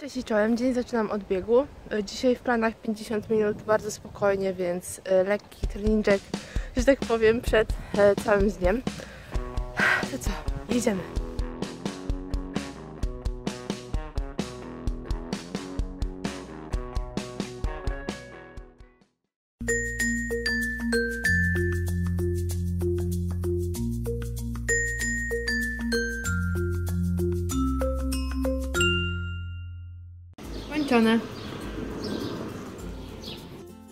Cześć i czołem, dzień zaczynam od biegu. E, Dzisiaj w planach 50 minut, bardzo spokojnie, więc e, lekki treninżek, że tak powiem, przed e, całym dniem. To co, jedziemy. Kończone.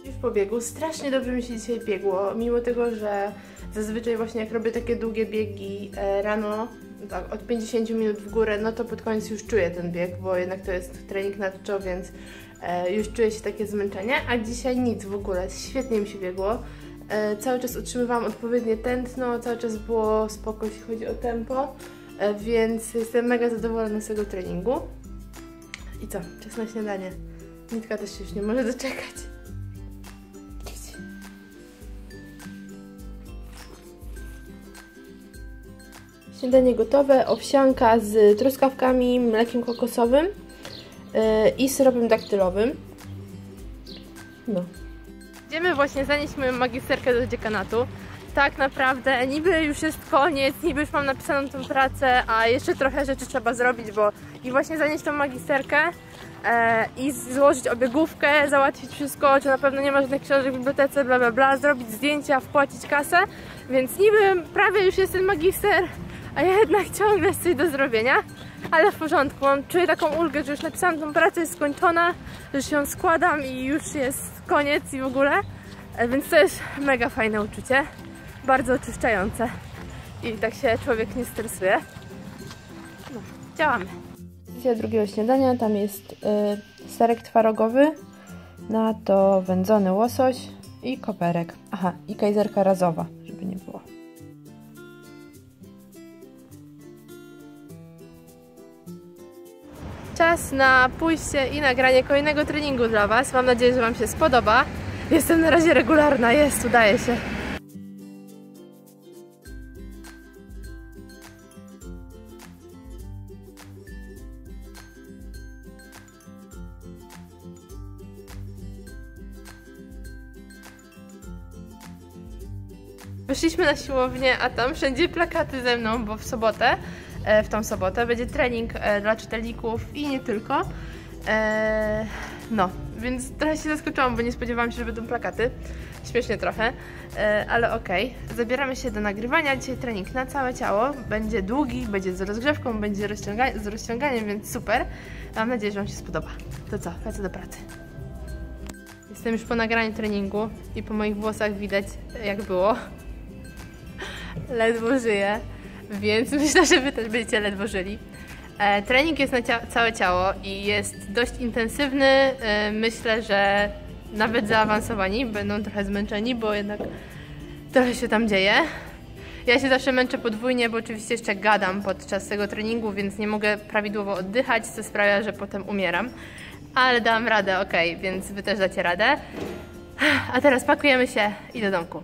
Już po biegu. Strasznie dobrze mi się dzisiaj biegło, mimo tego, że zazwyczaj właśnie jak robię takie długie biegi e, rano, tak od 50 minut w górę, no to pod koniec już czuję ten bieg, bo jednak to jest trening na czczo, więc e, już czuję się takie zmęczenie, a dzisiaj nic w ogóle, świetnie mi się biegło. E, cały czas utrzymywałam odpowiednie tętno, cały czas było spoko, jeśli chodzi o tempo, więc jestem mega zadowolona z tego treningu. I co? Czas na śniadanie. Nitka też się już nie może doczekać. Śniadanie gotowe, owsianka z truskawkami, mlekiem kokosowym yy, i syropem daktylowym. No. Idziemy właśnie zanieść moją magisterkę do dziekanatu. Tak naprawdę, niby już jest koniec, niby już mam napisaną tę pracę, a jeszcze trochę rzeczy trzeba zrobić, bo i właśnie zanieść tą magisterkę e, i złożyć obiegówkę, załatwić wszystko, czy na pewno nie ma żadnych książek w bibliotece, bla bla bla, zrobić zdjęcia, wpłacić kasę, więc niby prawie już jest ten magister, a jednak ciągle jest coś do zrobienia, ale w porządku, mam, czuję taką ulgę, że już napisałam tą pracę, jest skończona, że się ją składam i już jest koniec i w ogóle, e, więc to jest mega fajne uczucie, bardzo oczyszczające i tak się człowiek nie stresuje. No, działamy. Pozycja drugiego śniadania, tam jest y, serek twarogowy, na to wędzony łosoś i koperek. Aha, i kajzerka razowa, żeby nie było. Czas na pójście i nagranie kolejnego treningu dla Was. Mam nadzieję, że Wam się spodoba. Jestem na razie regularna, jest, udaje się. Wyszliśmy na siłownię, a tam wszędzie plakaty ze mną, bo w sobotę, e, w tą sobotę będzie trening e, dla czytelników i nie tylko. E, No, więc trochę się zaskoczyłam, bo nie spodziewałam się, że będą plakaty. Śmiesznie trochę, ale okej. Zabieramy się do nagrywania. Dzisiaj trening na całe ciało. Będzie długi, będzie z rozgrzewką, będzie rozciąga z rozciąganiem, więc super. Mam nadzieję, że Wam się spodoba. To co, lecę do pracy. Jestem już po nagraniu treningu i po moich włosach widać, jak było ledwo żyję, więc myślę, że Wy też będziecie ledwo żyli. E, trening jest na cia całe ciało i jest dość intensywny. E, myślę, że nawet zaawansowani będą trochę zmęczeni, bo jednak trochę się tam dzieje. Ja się zawsze męczę podwójnie, bo oczywiście jeszcze gadam podczas tego treningu, więc nie mogę prawidłowo oddychać, co sprawia, że potem umieram. Ale dam radę, ok, więc Wy też dacie radę. A teraz pakujemy się i do domku.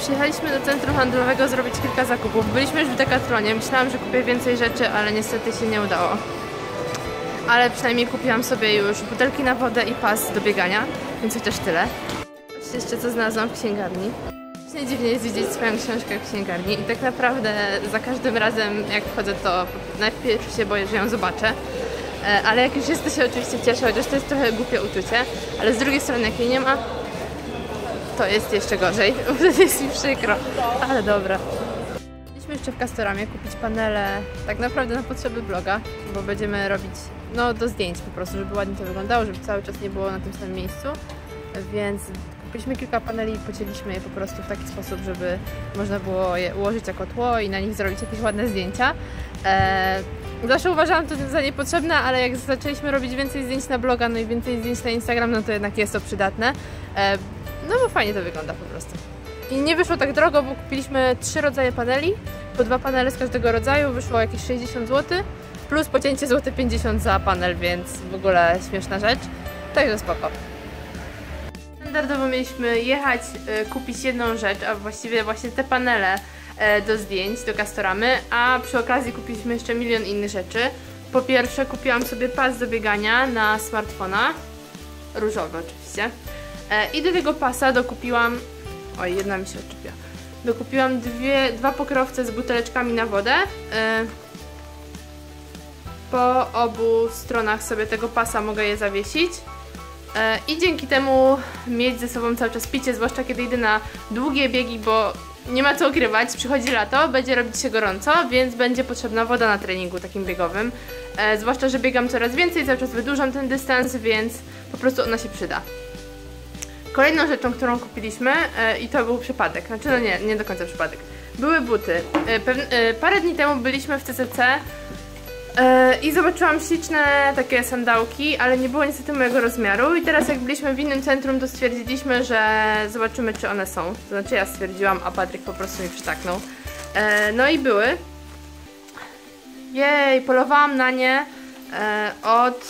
Przyjechaliśmy do centrum handlowego zrobić kilka zakupów. Byliśmy już w Decathlonie. Myślałam, że kupię więcej rzeczy, ale niestety się nie udało. Ale przynajmniej kupiłam sobie już butelki na wodę i pas do biegania, więc chociaż tyle. Zobaczcie jeszcze co znalazłam w księgarni. Właśnie dziwnie jest widzieć swoją książkę w księgarni i tak naprawdę za każdym razem jak wchodzę to najpierw się boję, że ją zobaczę. E, Ale jak już jest, to się oczywiście cieszę, chociaż to jest trochę głupie uczucie. Ale z drugiej strony jak jej nie ma, to jest jeszcze gorzej. Wtedy jest mi przykro. Ale dobra. Byliśmy jeszcze w Castoramie kupić panele tak naprawdę na potrzeby bloga, bo będziemy robić no do zdjęć po prostu, żeby ładnie to wyglądało, żeby cały czas nie było na tym samym miejscu. Więc kupiliśmy kilka paneli i pocięliśmy je po prostu w taki sposób, żeby można było je ułożyć jako tło i na nich zrobić jakieś ładne zdjęcia. Eee, Zawsze uważałam to za niepotrzebne, ale jak zaczęliśmy robić więcej zdjęć na bloga, no i więcej zdjęć na Instagram, no to jednak jest to przydatne. E, No bo fajnie to wygląda po prostu. I nie wyszło tak drogo, bo kupiliśmy trzy rodzaje paneli, po dwa panele z każdego rodzaju, wyszło jakieś 60 zł, plus pocięcie złote 50 za panel, więc w ogóle śmieszna rzecz. Także spoko. Standardowo mieliśmy jechać, e, kupić jedną rzecz, a właściwie właśnie te panele e, do zdjęć, do Castoramy, a przy okazji kupiliśmy jeszcze milion innych rzeczy. Po pierwsze kupiłam sobie pas do biegania na smartfona, różowy oczywiście. E, I do tego pasa dokupiłam, oj jedna mi się odczepia, dokupiłam dwie, dwa pokrowce z buteleczkami na wodę. E, po obu stronach sobie tego pasa mogę je zawiesić. E, I dzięki temu mieć ze sobą cały czas picie, zwłaszcza kiedy idę na długie biegi, bo nie ma co ukrywać, przychodzi lato, będzie robić się gorąco, więc będzie potrzebna woda na treningu takim biegowym. E, zwłaszcza, że biegam coraz więcej, cały czas wydłużam ten dystans, więc po prostu ona się przyda. Kolejną rzeczą, którą kupiliśmy, e, i to był przypadek, znaczy no nie, nie do końca przypadek, były buty. E, e, parę dni temu byliśmy w TCC e, i zobaczyłam śliczne takie sandałki, ale nie było niestety mojego rozmiaru i teraz jak byliśmy w innym centrum, to stwierdziliśmy, że zobaczymy czy one są. To znaczy ja stwierdziłam, a Patryk po prostu mi przytaknął. No i były. Jej, polowałam na nie od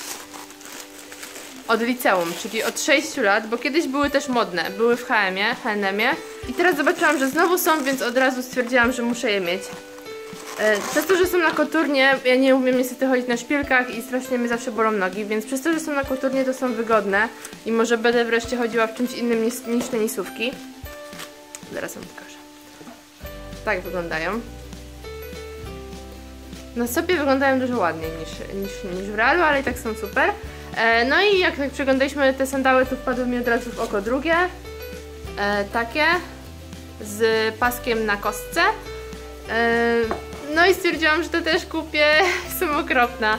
od liceum, czyli od 6 lat, bo kiedyś były też modne, były w HM-ie, H&M-ie i teraz zobaczyłam, że znowu są, więc od razu stwierdziłam, że muszę je mieć. E, Przez to, że są na koturnie, ja nie umiem niestety chodzić na szpilkach i strasznie mnie zawsze bolą nogi, więc przez to, że są na koturnie, to są wygodne i może będę wreszcie chodziła w czymś innym niż, niż tenisówki. Zaraz wam pokażę. Tak wyglądają. Na sobie wyglądają dużo ładniej niż, niż, niż w realu, ale i tak są super. E, no i jak przeglądaliśmy te sandały, to wpadły mi od razu w oko drugie. E, takie. Z paskiem na kostce. E, no i stwierdziłam, że to też kupię. Są okropna.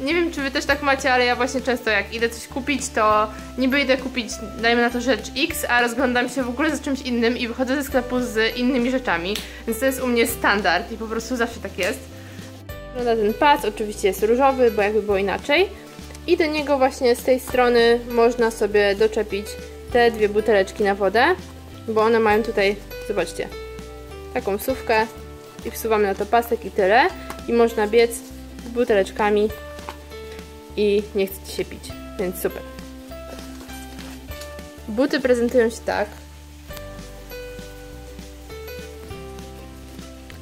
Nie wiem, czy wy też tak macie, ale ja właśnie często jak idę coś kupić, to niby idę kupić, dajmy na to rzecz X, a rozglądam się w ogóle za czymś innym i wychodzę ze sklepu z innymi rzeczami. Więc to jest u mnie standard i po prostu zawsze tak jest. Wygląda ten pas, oczywiście jest różowy, bo jakby było inaczej. I do niego właśnie z tej strony można sobie doczepić te dwie buteleczki na wodę, bo one mają tutaj, zobaczcie, taką sówkę i wsuwamy na to pasek i tyle. I można biec z buteleczkami i nie chce Ci się pić, więc super. Buty prezentują się tak.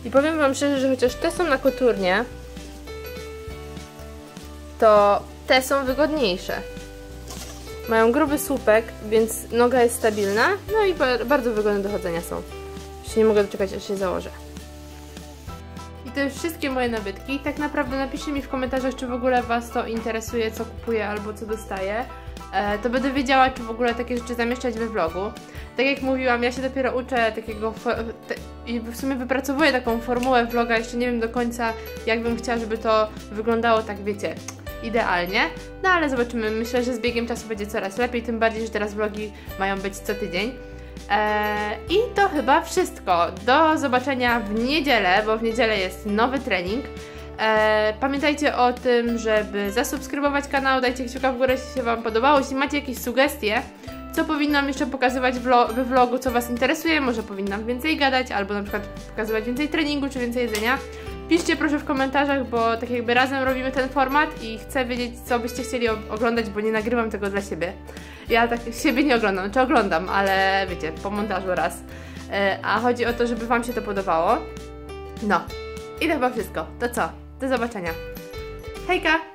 I powiem Wam szczerze, że chociaż te są na koturnie, to te są wygodniejsze. Mają gruby słupek, więc noga jest stabilna, no i bardzo wygodne do chodzenia są. Już nie mogę doczekać, aż się założę. I to już wszystkie moje nabytki. Tak naprawdę napiszcie mi w komentarzach, czy w ogóle Was to interesuje, co kupuję albo co dostaję. E, to będę wiedziała, czy w ogóle takie rzeczy zamieszczać we vlogu. Tak jak mówiłam, ja się dopiero uczę takiego i w sumie wypracowuję taką formułę vloga, jeszcze nie wiem do końca, jak bym chciała, żeby to wyglądało, tak wiecie, idealnie. No ale zobaczymy, myślę, że z biegiem czasu będzie coraz lepiej, tym bardziej, że teraz vlogi mają być co tydzień. Eee, I to chyba wszystko. Do zobaczenia w niedzielę, bo w niedzielę jest nowy trening. Eee, pamiętajcie o tym, żeby zasubskrybować kanał, dajcie kciuka w górę, jeśli się Wam podobało. Jeśli macie jakieś sugestie, co powinnam jeszcze pokazywać we vlogu, co Was interesuje, może powinnam więcej gadać, albo na przykład pokazywać więcej treningu, czy więcej jedzenia. Piszcie proszę w komentarzach, bo tak jakby razem robimy ten format i chcę wiedzieć, co byście chcieli oglądać, bo nie nagrywam tego dla siebie. Ja tak siebie nie oglądam, czy oglądam, ale wiecie, po montażu raz. E, a chodzi o to, żeby Wam się to podobało. No. I to chyba wszystko. To co? Do zobaczenia. Hejka!